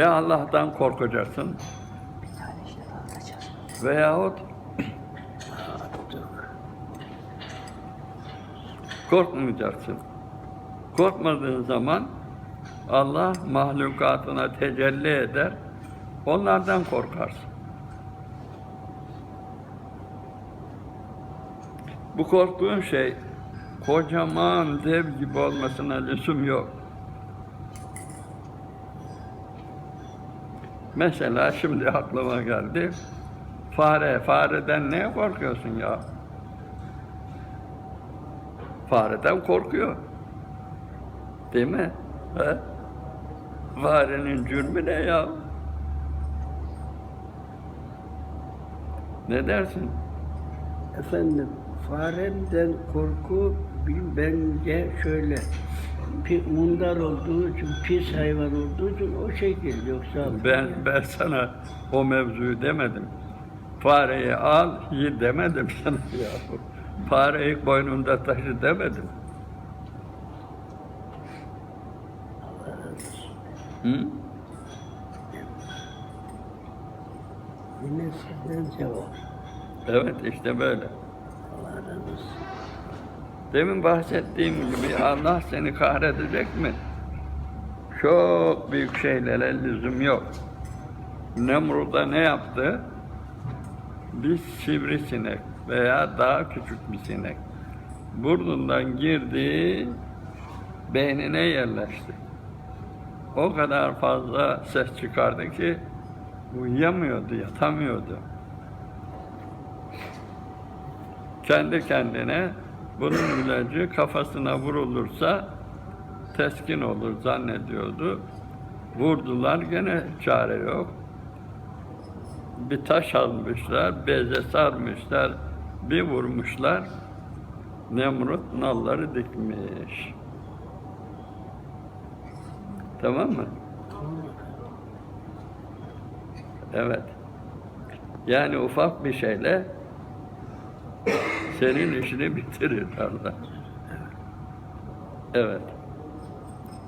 Ya Allah'tan korkacaksın veyahut korkmayacaksın. Korkmadığın zaman Allah mahlukatına tecelli eder. Onlardan korkarsın. Bu korktuğun şey kocaman dev gibi olmasına lüzum yok. Mesela şimdi aklıma geldi. Fare, fareden neye korkuyorsun ya? Fareden korkuyor. Değil mi? He? Farenin cürmü ne ya? Ne dersin? Efendim, faremden korku bence şöyle. Mundar olduğu için, pis hayvan olduğu için o şekil yoksa Ben, ben sana o mevzuyu demedim. Fareyi al, yi demedim sana ya. Fareyi koynunda taşı demedim. Hı? Yine sizden cevap. Evet işte böyle. Allah razı olsun. Demin bahsettiğim gibi Allah seni kahredecek mi? Çok büyük şeylere lüzum yok. Nemrut'a ne yaptı? Bir sivrisinek veya daha küçük bir sinek. Burnundan girdi, beynine yerleşti. O kadar fazla ses çıkardı ki uyuyamıyordu, yatamıyordu. kendi kendine bunun ilacı kafasına vurulursa teskin olur zannediyordu. Vurdular gene çare yok. Bir taş almışlar, beze sarmışlar, bir vurmuşlar. Nemrut nalları dikmiş. Tamam mı? Evet. Yani ufak bir şeyle senin işini bitirir Allah. Evet.